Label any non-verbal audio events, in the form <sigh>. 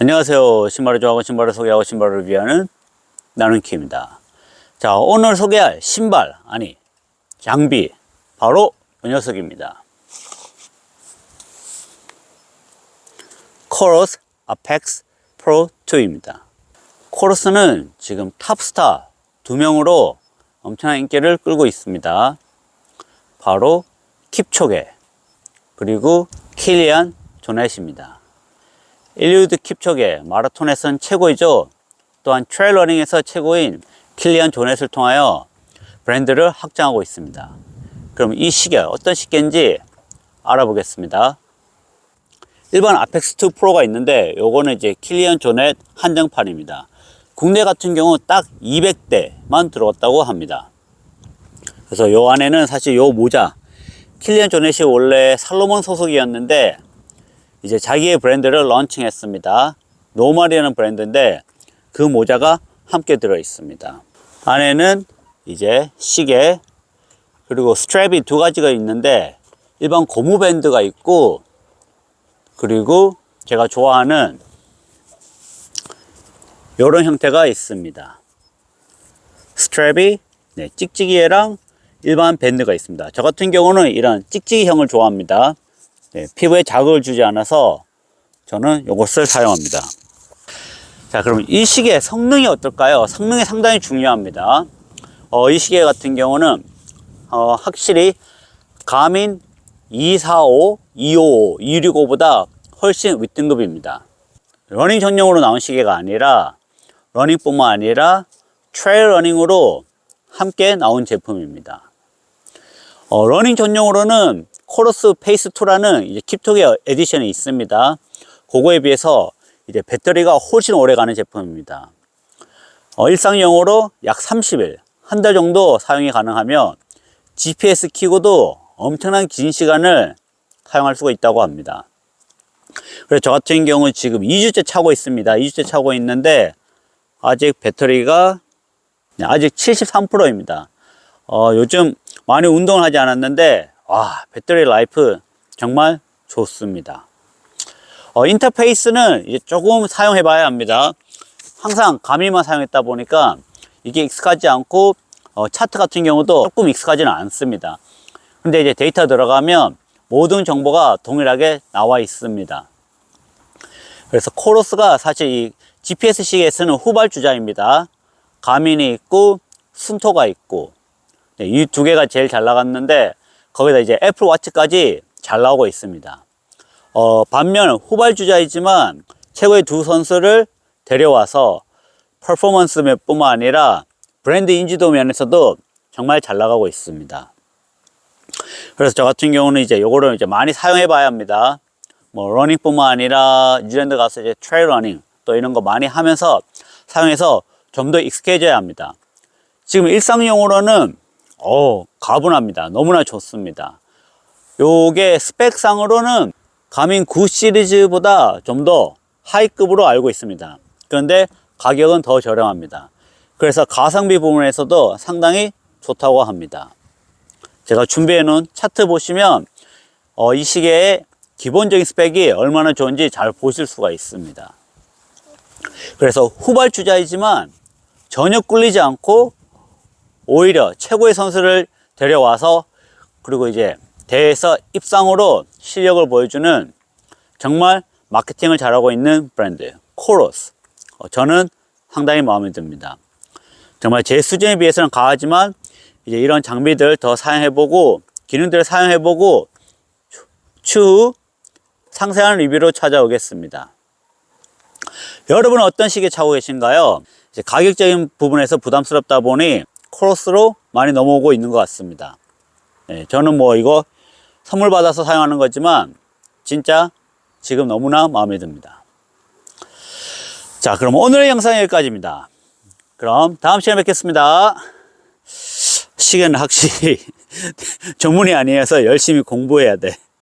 안녕하세요. 신발을 좋아하고 신발을 소개하고 신발을 위하는 나는 키입니다. 자, 오늘 소개할 신발, 아니, 장비, 바로 이 녀석입니다. 코러스 아펙스 프로 2입니다. 코러스는 지금 탑스타 두 명으로 엄청난 인기를 끌고 있습니다. 바로 킵초게, 그리고 킬리안 조넷입니다. 일리우드 킵초게 마라톤에선 최고이죠. 또한 트레일러닝에서 최고인 킬리안 조넷을 통하여 브랜드를 확장하고 있습니다. 그럼 이 시계 어떤 시계인지 알아보겠습니다. 일반 아펙스2 프로가 있는데 요거는 이제 킬리안 조넷 한정판입니다. 국내 같은 경우 딱 200대만 들어왔다고 합니다. 그래서 요 안에는 사실 요 모자 킬리안 조넷이 원래 살로몬 소속이었는데 이제 자기의 브랜드를 런칭했습니다. 노말이라는 브랜드인데 그 모자가 함께 들어 있습니다. 안에는 이제 시계 그리고 스트랩이 두 가지가 있는데 일반 고무 밴드가 있고 그리고 제가 좋아하는 이런 형태가 있습니다. 스트랩이 네, 찍찍이랑 일반 밴드가 있습니다. 저 같은 경우는 이런 찍찍이형을 좋아합니다. 네, 피부에 자극을 주지 않아서 저는 이것을 사용합니다. 자, 그럼 이 시계 성능이 어떨까요? 성능이 상당히 중요합니다. 어, 이 시계 같은 경우는 어, 확실히 가민 245, 255, 265보다 훨씬 윗등급입니다. 러닝 전용으로 나온 시계가 아니라 러닝뿐만 아니라 트레일 러닝으로 함께 나온 제품입니다. 어, 러닝 전용으로는 코러스 페이스 2라는 이제 킵톡의 에디션이 있습니다. 그거에 비해서 이제 배터리가 훨씬 오래 가는 제품입니다. 어, 일상용으로 약 30일, 한 달 정도 사용이 가능하며 GPS 키고도 엄청난 긴 시간을 사용할 수가 있다고 합니다. 그래서 저 같은 경우는 지금 2주째 차고 있습니다. 2주째 차고 있는데 아직 배터리가 네, 아직 73%입니다. 어, 요즘 많이 운동을 하지 않았는데 와 배터리 라이프 정말 좋습니다. 어, 인터페이스는 이제 조금 사용해 봐야 합니다. 항상 가미만 사용했다 보니까 이게 익숙하지 않고 어, 차트 같은 경우도 조금 익숙하지는 않습니다. 근데 이제 데이터 들어가면 모든 정보가 동일하게 나와 있습니다. 그래서 코러스가 사실 이 GPS 시계에 쓰는 후발주자입니다. 가민이 있고 순토가 있고 네, 이두 개가 제일 잘 나갔는데 거기다 이제 애플 와치까지 잘 나오고 있습니다. 어, 반면 후발주자이지만 최고의 두 선수를 데려와서 퍼포먼스 뿐만 아니라 브랜드 인지도 면에서도 정말 잘 나가고 있습니다. 그래서 저 같은 경우는 이제 요거를 이제 많이 사용해 봐야 합니다. 뭐 러닝뿐만 아니라 뉴질랜드 가서 이제 트레일 러닝 또 이런 거 많이 하면서 사용해서 좀 더 익숙해져야 합니다. 지금 일상용으로는 어 가분합니다. 너무나 좋습니다. 요게 스펙상으로는 가민 9 시리즈보다 좀 더 하이급으로 알고 있습니다. 그런데 가격은 더 저렴합니다. 그래서 가성비 부분에서도 상당히 좋다고 합니다. 제가 준비해 놓은 차트 보시면 어, 이 시계의 기본적인 스펙이 얼마나 좋은지 잘 보실 수가 있습니다. 그래서 후발주자이지만 전혀 꿀리지 않고 오히려 최고의 선수를 데려와서 그리고 이제 대회에서 입상으로 실력을 보여주는 정말 마케팅을 잘하고 있는 브랜드 코러스 어, 저는 상당히 마음에 듭니다. 정말 제 수준에 비해서는 가하지만 이제 이런 장비들 더 사용해보고 기능들을 사용해보고 추후 상세한 리뷰로 찾아오겠습니다. 여러분은 어떤 시계 차고 계신가요? 가격적인 부분에서 부담스럽다 보니 코러스로 많이 넘어오고 있는 것 같습니다. 네, 저는 뭐 이거 선물 받아서 사용하는 거지만 진짜 지금 너무나 마음에 듭니다. 자, 그럼 오늘의 영상 여기까지입니다. 그럼 다음 시간에 뵙겠습니다. 시계는 확실히 <laughs> 전문이 아니어서 열심히 공부해야 돼.